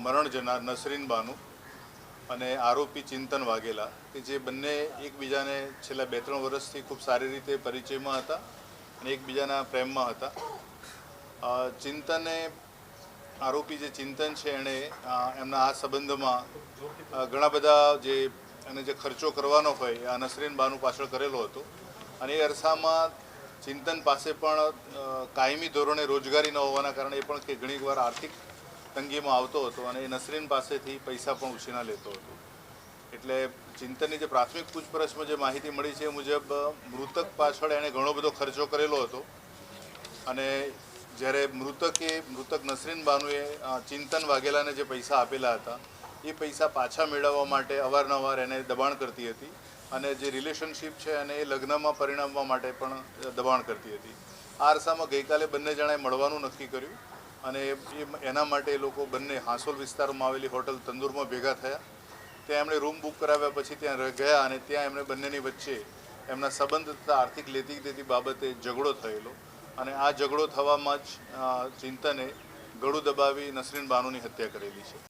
મરણ જનાર નસરીન બાનુ અને આરોપી ચિંતન વાઘેલા કે જે બંને એકબીજાને છેલ્લા બે ત્રણ વર્ષથી ખૂબ સારી રીતે પરિચયમાં હતા અને એકબીજાના પ્રેમમાં હતા. ચિંતને આરોપી જે ચિંતન છે એણે એમના આ સંબંધમાં ઘણા બધા જે એને જે ખર્ચો કરવાનો હોય આ નસરીન બાનુ પાછળ કરેલો હતો. અને એ અરસામાં ચિંતન પાસે પણ કાયમી ધોરણે રોજગારી ન હોવાના કારણે એ પણ કે ઘણીવાર આર્થિક તંગીમાં આવતો હતો અને નસરીન પાસેથી પૈસા પણ ઉછીના લેતો હતો. એટલે ચિંતનની જે પ્રાથમિક પૂછપરછમાં જે માહિતી મળી છે એ મુજબ મૃતક પાછળ એણે ઘણો બધો ખર્ચો કરેલો હતો. અને જ્યારે મૃતકે મૃતક નસરીન બાનુએ ચિંતન વાઘેલાને જે પૈસા આપેલા હતા, એ પૈસા પાછા મેળવવા માટે અવારનવાર એને દબાણ કરતી હતી અને જે રિલેશનશિપ છે અને એ લગ્નમાં પરિણમવા માટે પણ દબાણ કરતી હતી. આ અરસામાં ગઈકાલે બંને જણાએ મળવાનું નક્કી કર્યું. અને એના માટે એ લોકો બંને હાંસોલ વિસ્તારમાં આવેલી હોટલ તંદુરમાં ભેગા થયા. ત્યાં એમણે રૂમ બુક કરાવ્યા પછી ત્યાં ગયા અને ત્યાં એમણે બંનેની વચ્ચે એમના સંબંધ તથા આર્થિક લેતી દેતી બાબતે ઝઘડો થયેલો. અને આ ઝઘડો થવામાં જ ચિંતને ગળું દબાવી નસરીન બાનુની હત્યા કરેલી છે.